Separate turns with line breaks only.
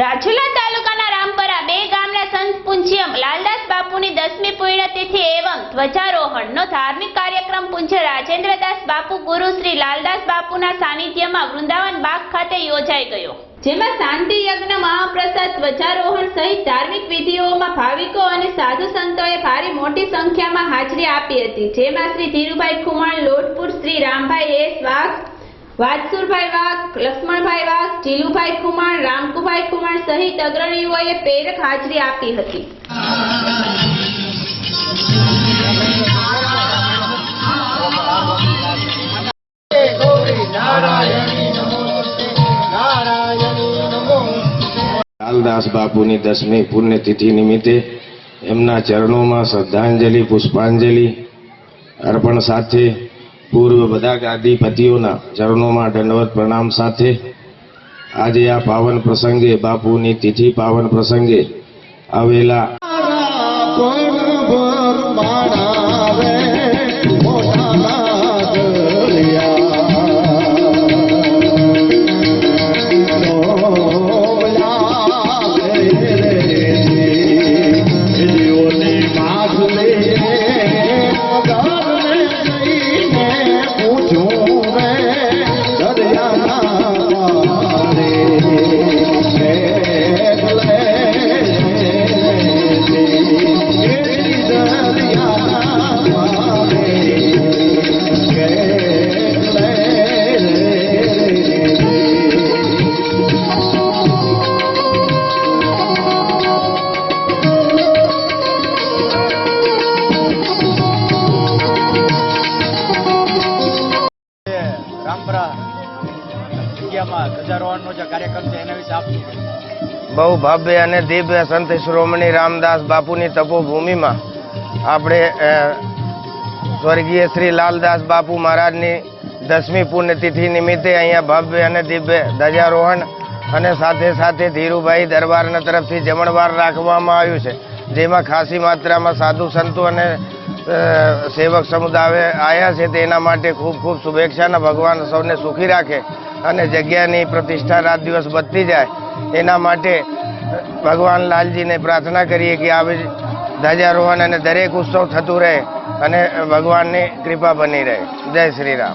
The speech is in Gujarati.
રાજુલા તાલુકાના રામપરા બે ગામના સંત પૂજ્યમ લાલદાસ બાપુની દસમી પુણ્યતિથિ એવં ધ્વજારોહણનો ધાર્મિક કાર્યક્રમ પૂજ્ય રાજેન્દ્રદાસ બાપુ ગુરુ શ્રી લાલદાસ બાપુના સાનિધ્યમાં વૃંદાવન બાગ ખાતે યોજાઈ ગયો. જેમાં શાંતિ યજ્ઞ, મહાપ્રસાદ, ધ્વજારોહણ સહિત ધાર્મિક વિધિઓમાં ભાવિકો અને સાધુ સંતોએ ભારે મોટી સંખ્યામાં હાજરી આપી હતી. જેમાં શ્રી ધીરુભાઈ ખુમાણ, લોટપુર શ્રી રામભાઈ એસ વાઘ વાજસુરભાઈ વાઘ, લક્ષ્મણભાઈ વાઘ જીલુભાઈ ખુમાણ, રામકુભાઈ ખુમાણ સહિત અગ્રણીઓએ પ્રેરક હાજરી આપી હતી.
લાલદાસ બાપુની દસમી પુણ્યતિથિ નિમિત્તે એમના ચરણોમાં શ્રદ્ધાંજલિ, પુષ્પાંજલિ અર્પણ સાથે પૂર્વ બધા ગાદીપતિઓના ચરણોમાં દંડવત પ્રણામ સાથે આજે આ પાવન પ્રસંગે, બાપુની તિથિ પાવન પ્રસંગે આવેલા બહુ ભવ્ય અને દિવ્ય સંત શ્રોમણી રામદાસ બાપુની તપોભૂમિમાં આપણે સ્વર્ગીય શ્રી લાલદાસ બાપુ મહારાજની દસમી પુણ્યતિથિ નિમિત્તે અહીંયા ભવ્ય અને દિવ્ય ધ્વજારોહણ અને સાથે સાથે ધીરુભાઈ દરબારના તરફથી જમણવાર રાખવામાં આવ્યું છે. જેમાં ખાસી માત્રામાં સાધુ સંતો અને સેવક સમુદાય આવ્યા છે તેના માટે ખૂબ ખૂબ શુભેચ્છા અને ભગવાન સૌને સુખી રાખે અને જગ્યાની પ્રતિષ્ઠા રાત દિવસ વધતી જાય. એના માટે ભગવાન લાલજીને પ્રાર્થના કરીએ કે આવી ધ્વજારોહણ અને દરેક ઉત્સવ થતું રહે અને ભગવાનની કૃપા બની રહે. જય શ્રી રામ.